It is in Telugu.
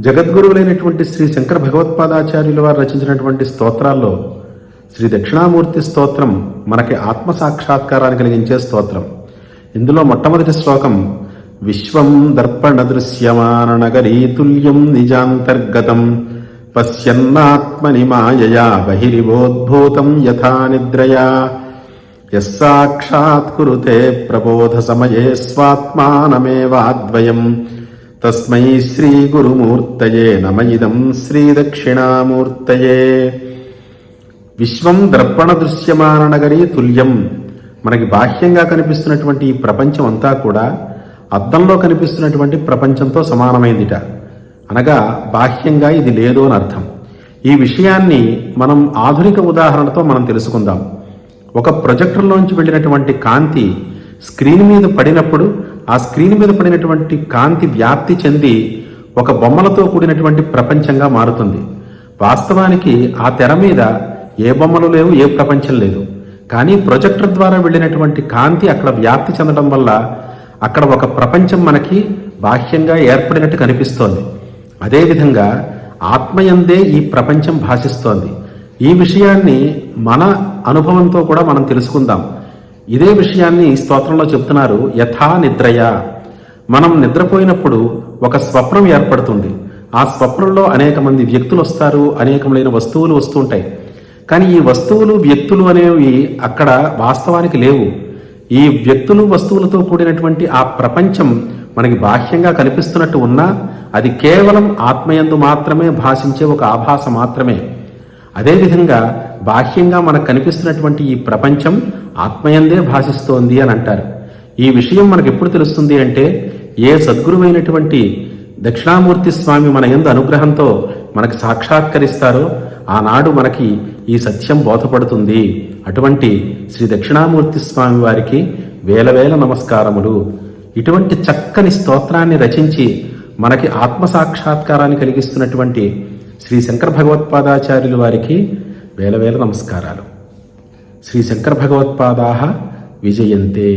జగద్గురువులైనటువంటి శ్రీ శంకర భగవత్పాదాచార్యుల వారు రచించినటువంటి స్తోత్రాల్లో శ్రీ దక్షిణామూర్తి స్తోత్రం మనకి ఆత్మ సాక్షాత్కారాన్ని కలిగించే స్తోత్రం. ఇందులో మొట్టమొదటి శ్లోకం విశ్వం దర్పణ దృశ్యమాన నగరీతుల్యం నిజాంతర్గతం పశ్యన్నాత్మని మాయయా బహిరివోద్భూతం యథా నిద్రయా. యస్సాక్షాత్కురుతే ప్రబోధ సమయే స్వాత్మానమేవాద్వయం. తస్మై శ్రీ గురుమూర్తయే నమ ఇదం శ్రీ దక్షిణామూర్తయే విశ్వం దర్పణ దృశ్యమాన నగరీ తుల్యం మనకి బాహ్యంగా కనిపిస్తున్నటువంటి ఈ ప్రపంచం అంతా కూడా అద్దంలో కనిపిస్తున్నటువంటి ప్రపంచంతో సమానమైందిట. అనగా బాహ్యంగా ఇది లేదు అని అర్థం. ఈ విషయాన్ని మనం ఆధునిక ఉదాహరణతో మనం తెలుసుకుందాం. ఒక ప్రొజెక్టర్లోంచి వెళ్ళినటువంటి కాంతి స్క్రీన్ మీద పడినప్పుడు ఆ స్క్రీన్ మీద పడినటువంటి కాంతి వ్యాప్తి చెంది ఒక బొమ్మలతో కూడినటువంటి ప్రపంచంగా మారుతుంది. వాస్తవానికి ఆ తెర మీద ఏ బొమ్మలు లేవు ఏ ప్రపంచం లేదు. కానీ ప్రొజెక్టర్ ద్వారా వెళ్ళినటువంటి కాంతి అక్కడ వ్యాప్తి చెందడం వల్ల అక్కడ ఒక ప్రపంచం మనకి బాహ్యంగా ఏర్పడినట్టు కనిపిస్తోంది. అదేవిధంగా ఆత్మయందే ఈ ప్రపంచం భాషిస్తోంది. ఈ విషయాన్ని మన అనుభవంతో కూడా మనం తెలుసుకుందాం. ఇదే విషయాన్ని స్తోత్రంలో చెప్తున్నారు యథా నిద్రయ. మనం నిద్రపోయినప్పుడు ఒక స్వప్నం ఏర్పడుతుంది. ఆ స్వప్నంలో అనేక మంది వ్యక్తులు వస్తారు అనేకములైన వస్తువులు వస్తుంటాయి కానీ ఈ వస్తువులు వ్యక్తులు అనేవి అక్కడ వాస్తవానికి లేవు. ఈ వ్యక్తులు వస్తువులతో కూడినటువంటి ఆ ప్రపంచం మనకి బాహ్యంగా కనిపిస్తున్నట్టు ఉన్నా అది కేవలం ఆత్మయందు మాత్రమే భాషించే ఒక ఆభాస మాత్రమే. అదేవిధంగా బాహ్యంగా మనకు కనిపిస్తున్నటువంటి ఈ ప్రపంచం ఆత్మయందే భాషిస్తోంది అని అంటారు. ఈ విషయం మనకు ఎప్పుడు తెలుస్తుంది అంటే ఏ సద్గురువైనటువంటి దక్షిణామూర్తి స్వామి మన ఎందు అనుగ్రహంతో మనకు సాక్షాత్కరిస్తారో ఆనాడు మనకి ఈ సత్యం బోధపడుతుంది. అటువంటి శ్రీ దక్షిణామూర్తి స్వామి వారికి వేల వేల నమస్కారములు. ఇటువంటి చక్కని స్తోత్రాన్ని రచించి మనకి ఆత్మ సాక్షాత్కారాన్ని కలిగిస్తున్నటువంటి శ్రీ శంకర భగవత్పాదాచార్యులు వారికి వేల వేల నమస్కారాలు. శ్రీ శంకర భగవత్పాదా విజయంతే.